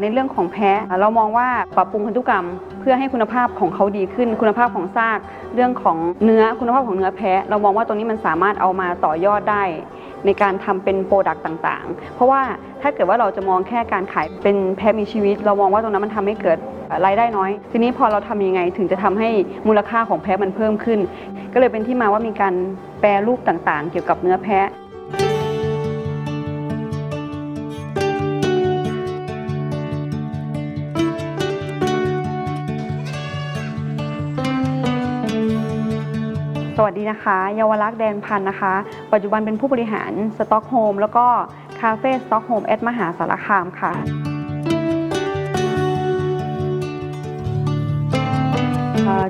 ในเรื่องของแพะเรามองว่าปรับปรุงพันธุกรรม เพื่อให้คุณภาพของเขาดีขึ้น คุณภาพของซาก เรื่องของเนื้อคุณภาพของเนื้อแพะ เรามองว่าตรงนี้มันสามารถเอามาต่อยอดได้ ในการทำเป็นโปรดักต์ต่างๆ เพราะว่าถ้าเกิดว่าเราจะมองแค่การขายเป็นแพะมีชีวิต เรามองว่าตรงนั้นมันทำให้เกิดรายได้น้อย ทีนี้พอเราทำยังไงถึงจะทำให้มูลค่าของแพะมันเพิ่มขึ้น ก็เลยเป็นที่มาว่ามีการแปรรูปต่างๆ เกี่ยวกับเนื้อแพะ สวัสดีนะคะ เยาวลักษณ์แดนพันธ์นะคะ ปัจจุบันเป็นผู้บริหารสต็อกโฮมแล้วก็คาเฟ่สต็อกโฮมแอดมหาสารคามค่ะ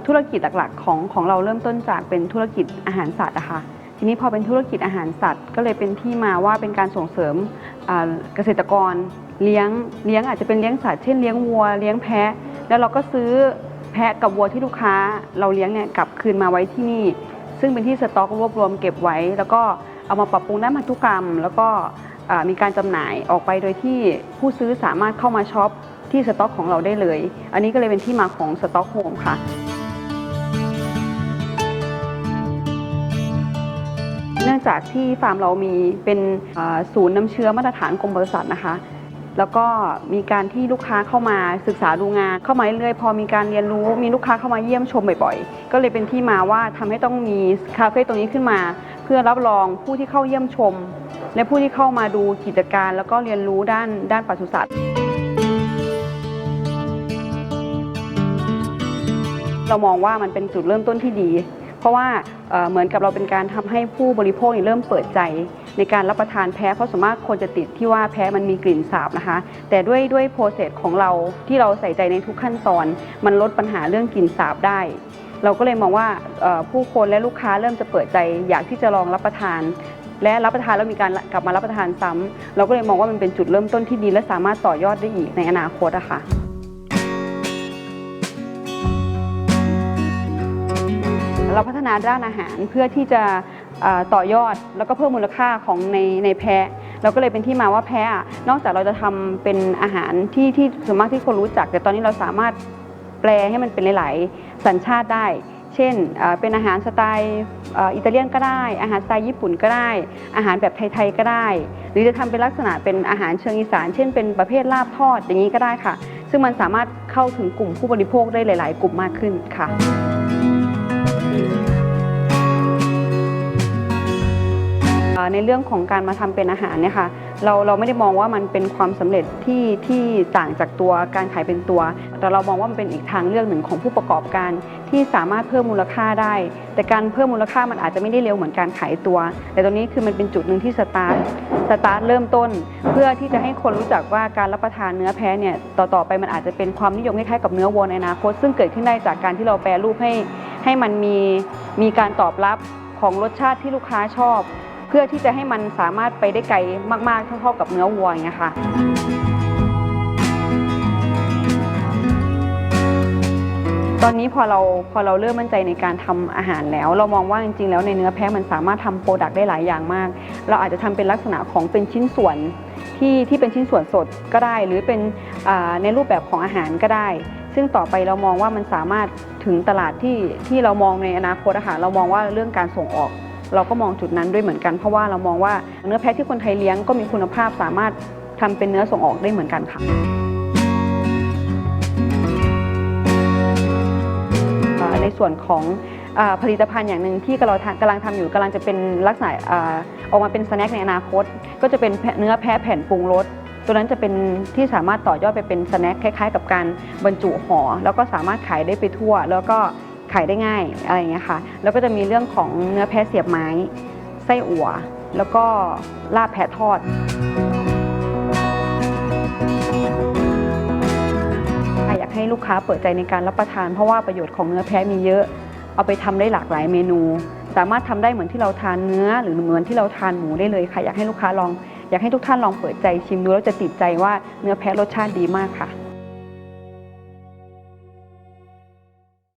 ธุรกิจหลักๆของของเราเริ่มต้นจากเป็นธุรกิจอาหารสัตว์อะค่ะทีนี้พอเป็นธุรกิจอาหารสัตว์ ก็เลยเป็นที่มาว่าเป็นการส่งเสริมเกษตรกรเลี้ยงเลี้ยงอาจจะเป็นเลี้ยงสัตว์เช่นเลี้ยงวัวเลี้ยงแพะ แล้วเราก็ซื้อแพะกับวัวที่ลูกค้า เราเลี้ยงเนี่ยกลับคืนมาไว้ที่นี่ ซึ่งเป็นที่สต็อกรวบรวมเก็บไว้ แล้วก็เอามาปรับปรุงด้านพันธุกรรม แล้วก็มีการจำหน่ายออกไปโดยที่ผู้ซื้อสามารถเข้ามาช็อปที่สต็อกของเราได้เลย อันนี้ก็เลยเป็นที่มาของสต็อกโฮมค่ะเนื่องจากที่ฟาร์มเรามีเป็นศูนย์น้ำเชื้อมาตรฐานกรมปศุสัตว์นะคะ แล้วก็มีการที่ลูกค้าเข้ามาศึกษาดูงาน เข้ามาเรื่อยๆพอมีการเรียนรู้ มีลูกค้าเข้ามาเยี่ยมชมบ่อยๆ ก็เลยเป็นที่มาว่าทำให้ต้องมีคาเฟ่ตรงนี้ขึ้นมา เพื่อรับรองผู้ที่เข้าเยี่ยมชม และผู้ที่เข้ามาดูกิจการ แล้วก็เรียนรู้ด้านด้านปศุสัตว์เรามองว่ามันเป็นจุดเริ่มต้นที่ดี เพราะว่าเหมือนกับเราเป็นการทำให้ผู้บริโภคเริ่มเปิดใจ ในการรับประทานแพ้เพราะส่วนมากคนจะติดที่ว่าแพ้มันมีกลิ่นสาบนะคะ แต่ด้วยด้วยโปรเซสของเราที่เราใส่ใจในทุกขั้นตอน มันลดปัญหาเรื่องกลิ่นสาบได้ เราก็เลยมองว่าผู้คนและลูกค้าเริ่มจะเปิดใจอยากที่จะลองรับประทาน และรับประทานแล้วมีการกลับมารับประทานซ้ำเราก็เลยมองว่ามันเป็นจุดเริ่มต้นที่ดีและสามารถต่อยอดได้อีกในอนาคตอะค่ะเราพัฒนาด้านอาหารเพื่อที่จะ ต่อยอดแล้วก็เพิ่มมูลค่าของในในแพะเราก็เลยเป็นที่มาว่าแพะนอกจากเราจะทำเป็นอาหารที่ที่ส่วนมากที่คนรู้จัก แต่ตอนนี้เราสามารถแปลให้มันเป็นหลาย ๆ สัญชาติได้ เช่นเป็นอาหารสไตล์อิตาเลียนก็ได้ อาหารสไตล์ญี่ปุ่นก็ได้ อาหารแบบไทย ๆ ก็ได้ หรือจะทำเป็นลักษณะเป็นอาหารเชิงอีสาน เช่นเป็นประเภทลาบทอดอย่างนี้ก็ได้ค่ะ ซึ่งมันสามารถเข้าถึงกลุ่มผู้บริโภคได้หลาย ๆ กลุ่มมากขึ้นค่ะ ในเรื่องของการมาทำเป็นอาหารเนี่ยค่ะเราเราไม่ได้มองว่ามันเป็นความสำเร็จที่ที่ต่างจากตัวการขายเป็นตัว แต่เรามองว่ามันเป็นอีกทางเลือกหนึ่งของผู้ประกอบการที่สามารถเพิ่มมูลค่าได้ แต่การเพิ่มมูลค่ามันอาจจะไม่ได้เร็วเหมือนการขายตัว แต่ตรงนี้คือมันเป็นจุดหนึ่งที่สตาร์ทสตาร์ทเริ่มต้น เพื่อที่จะให้คนรู้จักว่าการรับประทานเนื้อแพะเนี่ยต่อต่อไปมันอาจจะเป็นความนิยมคล้ายๆกับเนื้อวัวในอนาคต ซึ่งเกิดขึ้นได้จากการที่เราแปรรูปให้ให้มันมีมีการตอบรับของรสชาติที่ลูกค้าชอบ เพื่อที่จะให้มันสามารถไปได้ไกลมาก ๆ เท่าๆกับเนื้อวัวอย่างเงี้ยค่ะตอนนี้พอเราพอเราเริ่มมั่นใจในการทำอาหารแล้ว เรามองว่าจริงๆแล้วในเนื้อแพะมันสามารถทำโปรดักต์ได้หลายอย่างมาก เราอาจจะทำเป็นลักษณะของเป็นชิ้นส่วนที่ที่เป็นชิ้นส่วนสดก็ได้ หรือเป็นในรูปแบบของอาหารก็ได้ ซึ่งต่อไปเรามองว่ามันสามารถถึงตลาดที่ที่เรามองในอนาคตอาหารเรามองว่าเรื่องการส่งออก เราก็มองจุดนั้นด้วยเหมือนกัน เพราะว่าเรามองว่าเนื้อแพะที่คนไทยเลี้ยงก็มีคุณภาพสามารถทำเป็นเนื้อส่งออกได้เหมือนกันค่ะในส่วนของอผลิตภัณฑ์อย่างหนึ่งที่กำลังทำกำลังทำอยู่กำลังจะเป็นลักษณะออกมาเป็นสแน็คในอนาคต ก็จะเป็นเนื้อแพะแผ่นปรุงรสตัวนั้นจะเป็นที่สามารถต่อยอดไปเป็นสแน็คคล้ายๆ กับการบรรจุห่อแล้วก็สามารถขายได้ไปทั่ว แล้วก็ ขายได้ง่ายอะไรอย่างเงี้ยค่ะ แล้วก็จะมีเรื่องของเนื้อแพะเสียบไม้ ไส้อั่ว แล้วก็ลาบแพะทอด อยากให้ลูกค้าเปิดใจในการรับประทาน เพราะว่าประโยชน์ของเนื้อแพะมีเยอะ เอาไปทำได้หลากหลายเมนู สามารถทำได้เหมือนที่เราทานเนื้อ หรือเหมือนที่เราทานหมูได้เลยค่ะ อยากให้ลูกค้าลอง อยากให้ทุกท่านลองเปิดใจชิมดูแล้วจะติดใจว่าเนื้อแพะรสชาติดีมากค่ะ